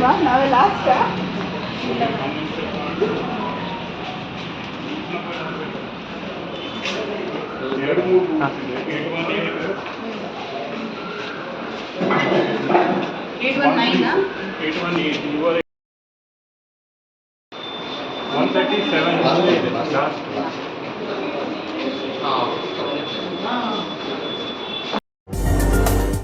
one, I will ask her. Eight one nine, huh? Eight one eight. You are one thirty seven. Last.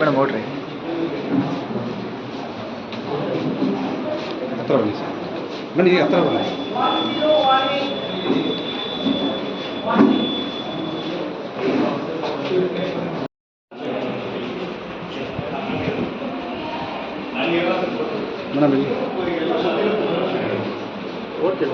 Madam ನೋಡ್ರಿ. ಹತ್ರ ಬನ್ನಿ sir. ಬನ್ನಿ ಹತ್ರ ಬನ್ನಿ. Madam ಇಲ್ಲಿ. ಓಕೆ